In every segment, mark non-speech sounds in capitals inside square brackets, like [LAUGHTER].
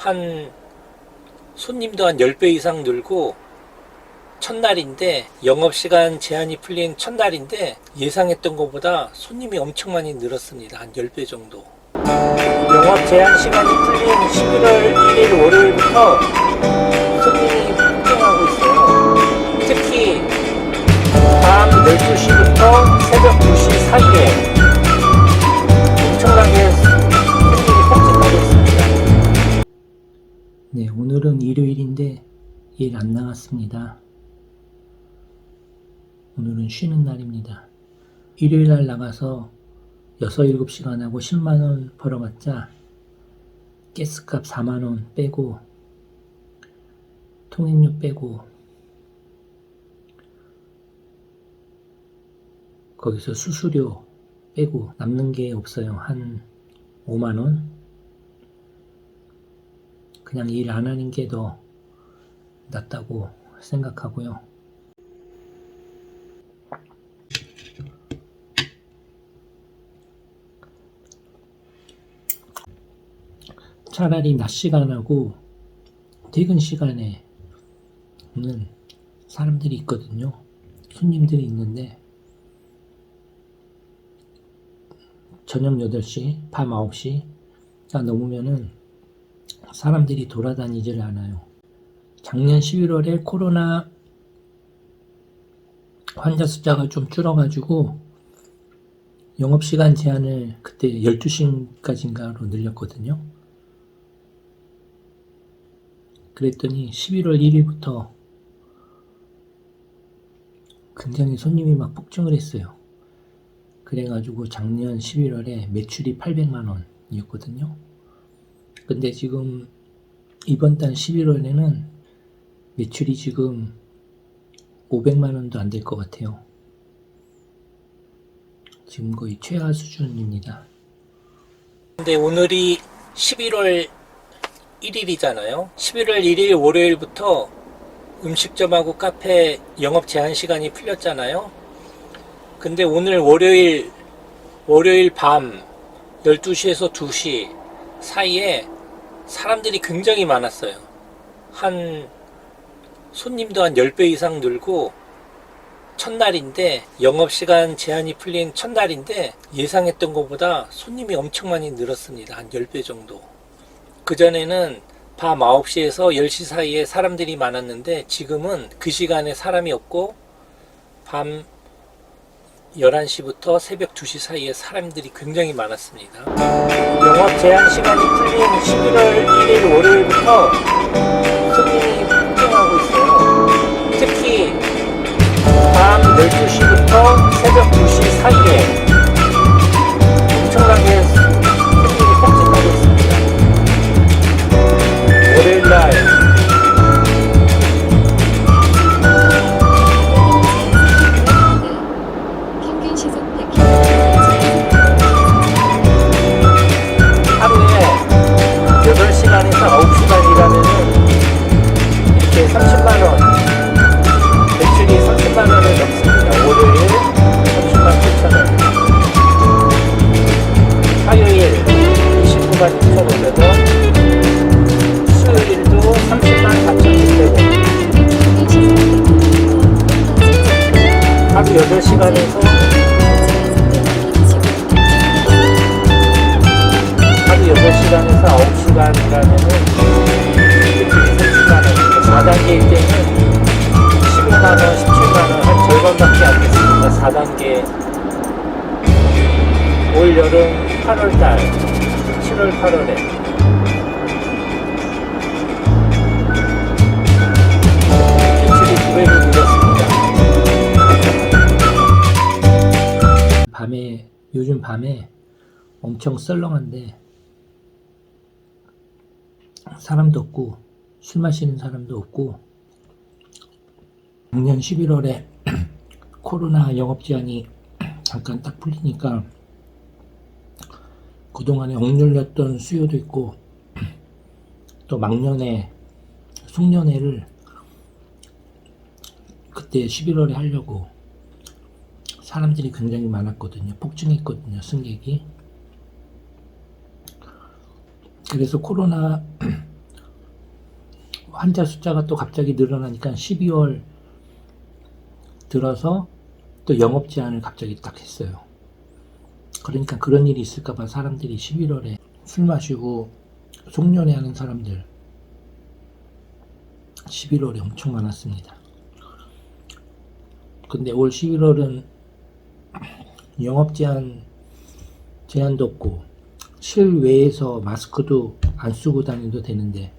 한 손님도 한 10배 이상 늘고 첫날인데 영업시간 제한이 풀린 첫날인데 예상했던 것보다 손님이 엄청 많이 늘었습니다. 한 10배 정도. 영업 제한 시간이 풀린 11월 1일 월요일부터 손님이 폭증하고 있어요. 특히 밤 12시부터 새벽 2시 사이에 일요일인데 일 안 나갔습니다. 오늘은 쉬는 날입니다. 일요일 날 나가서 6, 7시간 하고 10만원 벌어봤자 가스값 4만원 빼고 통행료 빼고 거기서 수수료 빼고 남는 게 없어요. 한 5만원? 그냥 일 안 하는 게 더 낫다고 생각하고요. 차라리 낮 시간하고 퇴근 시간에는 사람들이 있거든요. 손님들이 있는데 저녁 8시, 밤 9시가 넘으면은 사람들이 돌아다니질 않아요. 작년 11월에 코로나 환자 숫자가 좀 줄어가지고 영업시간 제한을 그때 12시까지인가로 늘렸거든요. 그랬더니 11월 1일부터 굉장히 손님이 막 폭증을 했어요. 그래가지고 작년 11월에 매출이 800만 원이었거든요. 근데 지금 이번 달 11월에는 매출이 지금 500만 원도 안 될 것 같아요. 지금 거의 최하 수준입니다. 근데 오늘이 11월 1일이잖아요. 11월 1일 월요일부터 음식점하고 카페 영업 제한 시간이 풀렸잖아요. 근데 오늘 월요일 월요일 밤 12시에서 2시 사이에 사람들이 굉장히 많았어요. 한 손님도 한 10배 이상 늘고 첫날인데 영업시간 제한이 풀린 첫날인데 예상했던 것보다 손님이 엄청 많이 늘었습니다. 한 10배 정도. 그전에는 밤 9시에서 10시 사이에 사람들이 많았는데 지금은 그 시간에 사람이 없고 밤 11시부터 새벽 2시 사이에 사람들이 굉장히 많았습니다. 영업 제한 시간이 풀린 11월 1일 월요일부터 새벽 2시 사이에 엄청나게 손님이 폭증하고 있습니다. 월요일날 평균 시속 올 여름 8월달, 7월, 8월에. 매출이 9배로 늘었습니다. 밤에, 요즘 밤에 엄청 썰렁한데 사람도 없고 술 마시는 사람도 없고 작년 11월에 [CLEARS THROAT] 코로나 영업 제한이 잠깐 딱 풀리니까 그동안에 억눌렸던 수요도 있고 또 막년에 송년회를 그때 11월에 하려고 사람들이 굉장히 많았거든요. 폭증했거든요. 승객이. 그래서 코로나 [CLEARS THROAT] 환자 숫자가 또 갑자기 늘어나니까 12월 들어서 또 영업 제한을 갑자기 딱 했어요. 그러니까 그런 일이 있을까봐 사람들이 11월에 술 마시고 송년회 하는 사람들 11월에 엄청 많았습니다. 근데 올 11월은 영업 제한 제한도 없고 실외에서 마스크도 안 쓰고 다녀도 되는데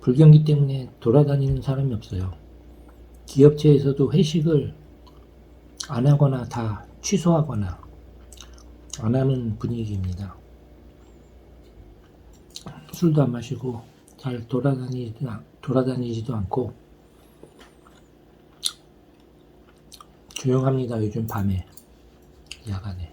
불경기 때문에 돌아다니는 사람이 없어요. 기업체에서도 회식을 안 하거나 다 취소하거나 안 하는 분위기입니다. 술도 안 마시고 잘 돌아다니지도, 않- 돌아다니지도 않고 조용합니다. 요즘 밤에 야간에